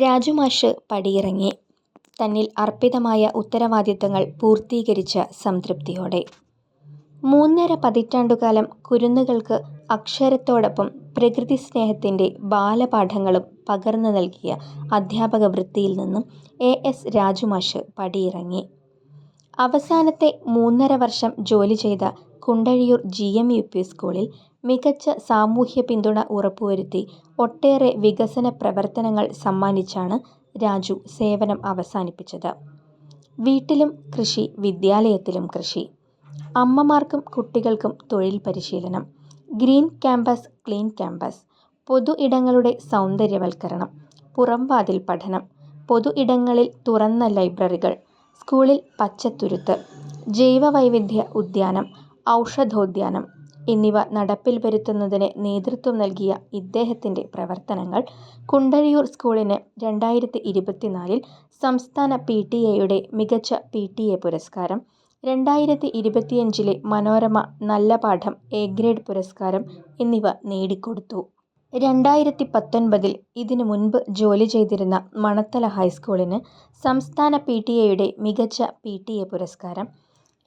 രാജുമാഷ് പടിയിറങ്ങി. തന്നിൽ അർപ്പിതമായ ഉത്തരവാദിത്തങ്ങൾ പൂർത്തീകരിച്ച സംതൃപ്തിയോടെ. മൂന്നര പതിറ്റാണ്ടുകാലം കുരുന്നുകൾക്ക് അക്ഷരത്തോടൊപ്പം പ്രകൃതി സ്നേഹത്തിന്റെ ബാലപാഠങ്ങളും പകർന്നു നൽകിയ അധ്യാപക വൃത്തിയിൽ നിന്നും എ എസ് രാജുമാഷ് പടിയിറങ്ങി. അവസാനത്തെ മൂന്നര വർഷം ജോലി ചെയ്ത Kundazhiyur G M U P സ്കൂളിൽ മികച്ച സാമൂഹ്യ പിന്തുണ ഉറപ്പുവരുത്തി ഒട്ടേറെ വികസന പ്രവർത്തനങ്ങൾ സമ്മാനിച്ചാണ് രാജു സേവനം അവസാനിപ്പിച്ചത്. വീട്ടിലും കൃഷി വിദ്യാലയത്തിലും കൃഷി. അമ്മമാർക്കും കുട്ടികൾക്കും തൊഴിൽ പരിശീലനം. Green campus clean campus. പൊതു ഇടങ്ങളുടെ സൗന്ദര്യവൽക്കരണം. പുറംവാതിൽ പഠനം. പൊതു ഇടങ്ങളിൽ തുറന്ന ലൈബ്രറികൾ. സ്കൂളിൽ പച്ചത്തുരുത്ത്. ജൈവവൈവിധ്യ ഉദ്യാനം. ഔഷധോദ്യാനം എന്നിവ നടപ്പിൽ വരുത്തുന്നതിന് നേതൃത്വം നൽകിയ ഇദ്ദേഹത്തിന്റെ പ്രവർത്തനങ്ങൾ കുണ്ടഴിയൂർ സ്കൂളിന് രണ്ടായിരത്തി ഇരുപത്തിനാലിൽ സംസ്ഥാന പി ടി എയുടെ മികച്ച പി ടി എ പുരസ്കാരം രണ്ടായിരത്തി ഇരുപത്തിയഞ്ചിലെ മനോരമ നല്ല പാഠം എ ഗ്രേഡ് പുരസ്കാരം എന്നിവ നേടിക്കൊടുത്തു. രണ്ടായിരത്തി പത്തൊൻപതിൽ ഇതിനു മുൻപ് ജോലി ചെയ്തിരുന്ന മണത്തല ഹൈസ്കൂളിന് സംസ്ഥാന പി ടി എയുടെ മികച്ച പി ടി എ പുരസ്കാരം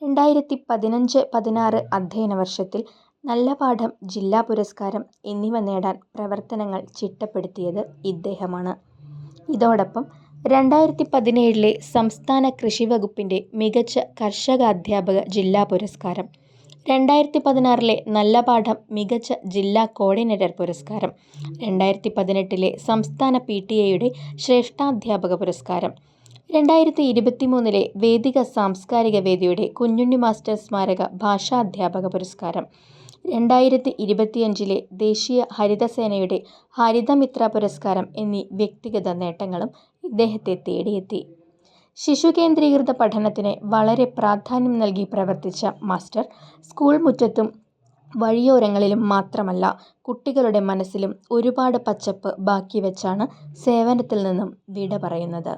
രണ്ടായിരത്തി പതിനഞ്ച് പതിനാറ് അധ്യയന വർഷത്തിൽ നല്ല പാഠം ജില്ലാ പുരസ്കാരം എന്നിവ നേടാൻ പ്രവർത്തനങ്ങൾ ചിട്ടപ്പെടുത്തിയത് ഇദ്ദേഹമാണ്. ഇതോടൊപ്പം രണ്ടായിരത്തി പതിനേഴിലെ സംസ്ഥാന കൃഷി വകുപ്പിന്റെ മികച്ച കർഷകാധ്യാപക ജില്ലാ പുരസ്കാരം രണ്ടായിരത്തി പതിനാറിലെ നല്ല പാഠം മികച്ച ജില്ലാ കോർഡിനേറ്റർ പുരസ്കാരം രണ്ടായിരത്തി പതിനെട്ടിലെ സംസ്ഥാന പി ടി എയുടെ ശ്രേഷ്ഠാധ്യാപക പുരസ്കാരം രണ്ടായിരത്തി ഇരുപത്തി മൂന്നിലെ വേദിക സാംസ്കാരിക വേദിയുടെ കുഞ്ഞുണ്ണി മാസ്റ്റർ സ്മാരക ഭാഷാധ്യാപക പുരസ്കാരം. രണ്ടായിരത്തി ഇരുപത്തിയഞ്ചിലെ ദേശീയ ഹരിതസേനയുടെ ഹരിതമിത്ര പുരസ്കാരം എന്നീ വ്യക്തിഗത നേട്ടങ്ങളും ഇദ്ദേഹത്തെ തേടിയെത്തി. ശിശു കേന്ദ്രീകൃത പഠനത്തിന് വളരെ പ്രാധാന്യം നൽകി പ്രവർത്തിച്ച മാസ്റ്റർ സ്കൂൾ മുറ്റത്തും വഴിയോരങ്ങളിലും മാത്രമല്ല കുട്ടികളുടെ മനസ്സിലും ഒരുപാട് പച്ചപ്പ് ബാക്കി വെച്ചാണ് സേവനത്തിൽ നിന്നും വിട പറയുന്നത്.